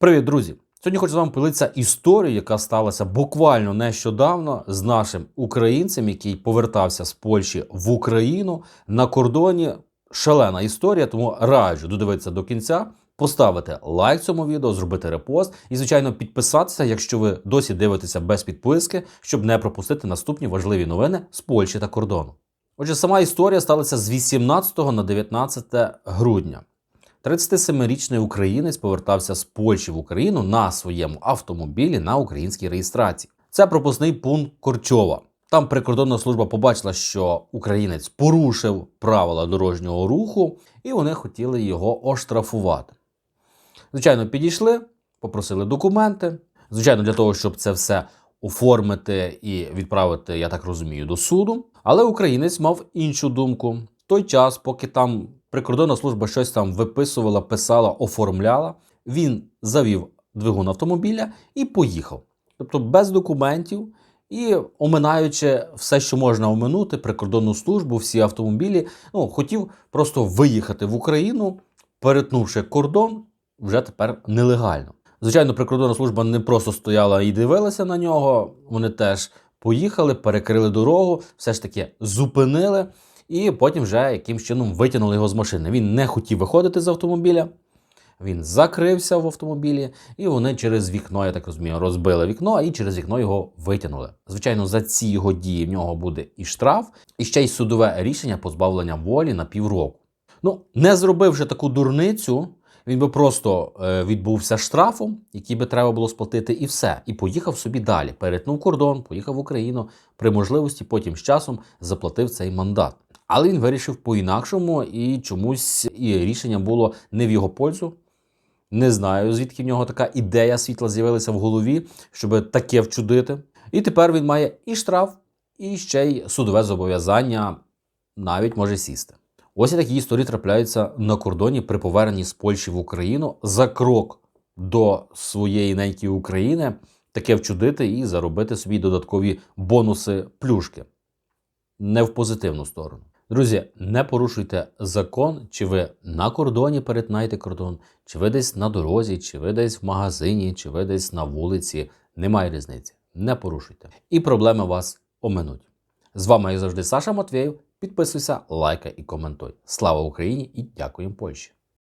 Привіт, друзі! Сьогодні хочу з вами поділитися історією, яка сталася буквально нещодавно з нашим українцем, який повертався з Польщі в Україну на кордоні. Шалена історія, тому раджу додивитися до кінця, поставити лайк цьому відео, зробити репост і, звичайно, підписатися, якщо ви досі дивитеся без підписки, щоб не пропустити наступні важливі новини з Польщі та кордону. Отже, сама історія сталася з 18 на 19 грудня. 37-річний українець повертався з Польщі в Україну на своєму автомобілі на українській реєстрації. Це пропускний пункт Корчова. Там прикордонна служба побачила, що українець порушив правила дорожнього руху, і вони хотіли його оштрафувати. Звичайно, підійшли, попросили документи. Звичайно, для того, щоб це все оформити і відправити, я так розумію, до суду. Але українець мав іншу думку. Той час, поки там прикордонна служба щось там виписувала, писала, оформляла, він завів двигун автомобіля і поїхав. Тобто без документів і оминаючи все, що можна оминути, прикордонну службу, всі автомобілі, ну, хотів просто виїхати в Україну, перетнувши кордон, вже тепер нелегально. Звичайно, прикордонна служба не просто стояла і дивилася на нього. Вони теж поїхали, перекрили дорогу, все ж таки зупинили, і потім вже якимсь чином витягнули його з машини. Він не хотів виходити з автомобіля. Він закрився в автомобілі, і вони через вікно, я так розумію, розбили вікно і через вікно його витягнули. Звичайно, за ці його дії в нього буде і штраф, і ще й судове рішення позбавлення волі на півроку. Ну, не зробивши таку дурницю, він би просто е, відбувся штрафом, який би треба було сплатити, і все. І поїхав собі далі. Перетнув кордон, поїхав в Україну при можливості, потім з часом заплатив цей мандат. Але він вирішив по-інакшому, і чомусь і рішення було не в його пользу. Не знаю, звідки в нього така ідея світла з'явилася в голові, щоб таке вчудити. І тепер він має і штраф, і ще й судове зобов'язання, навіть може сісти. Ось і такі історії трапляються на кордоні при поверненні з Польщі в Україну за крок до своєї неньки України, таке вчудити і заробити собі додаткові бонуси плюшки. Не в позитивну сторону. Друзі, не порушуйте закон, чи ви на кордоні перетинаєте кордон, чи ви десь на дорозі, чи ви десь в магазині, чи ви десь на вулиці. Немає різниці. Не порушуйте. І проблеми вас оминуть. З вами, як завжди, Саша Матвєєв. Підписуйся, лайкай і коментуй. Слава Україні і дякуємо Польщі!